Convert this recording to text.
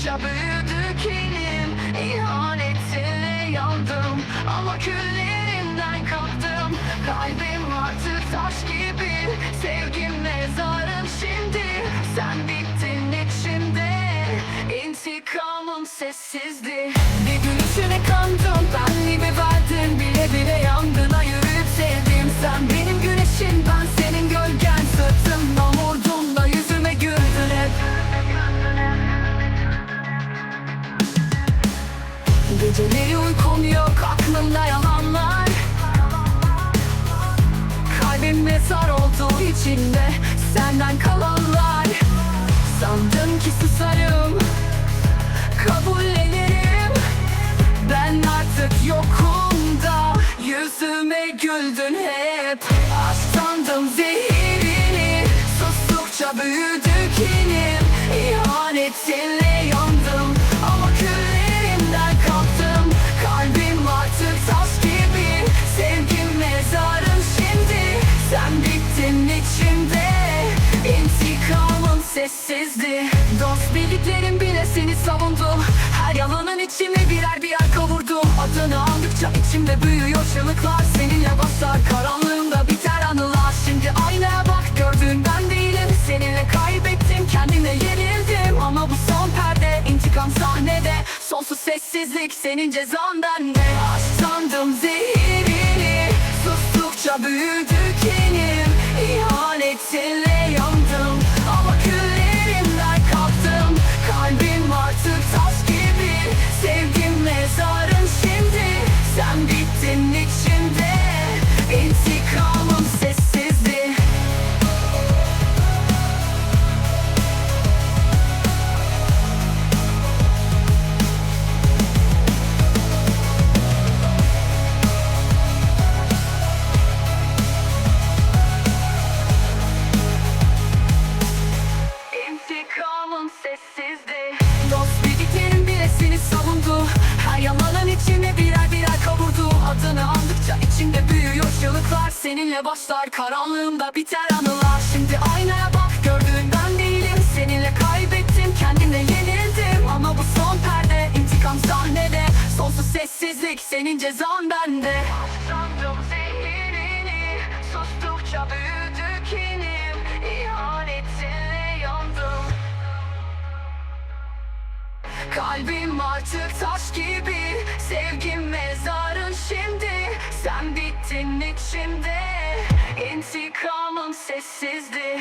Sustukça büyüdü kinim İhanetinle yandım. Ama küllerimden kalktım Kalbim artık taş gibi Sevgim mezarım şimdi. Sen bittin içimde İntikamım sessizdi. Bir gülüşüne Geceleri uykum yok aklımda yalanlar. Kalbim mezar oldu içinde senden kalanlar. Sandım ki susarım Kabullenirim Ben artık yokum da Yüzüme güldün hep. Aşk sandım sessizdi. Dost bildiklerim bile seni savundu. Her yalanın içime birer birer kavurdum Adını andıkça içimde büyüyor çığlıklar. Seninle başlar karanlığımda biter anılar. Şimdi aynaya bak gördüğün ben değilim. Seninle kaybettim kendime yenildim. Ama bu son perde intikam sahnede. Sonsuz sessizlik senin cezan bende. Aşk sandım zehirini Sustukça büyüdü içimde büyüyor çığlıklar Seninle başlar karanlığımda biter anılar. Şimdi aynaya bak gördüğün ben değilim Seninle kaybettim kendimle yenildim. Ama bu son perde intikam sahnede Sonsuz sessizlik senin cezan bende. Sandım zehirini Sustukça büyüdü kinim İhanetinle yandım. Kalbim artık taş gibi Sevgim Sen bittin içimde İntikamım sessizdi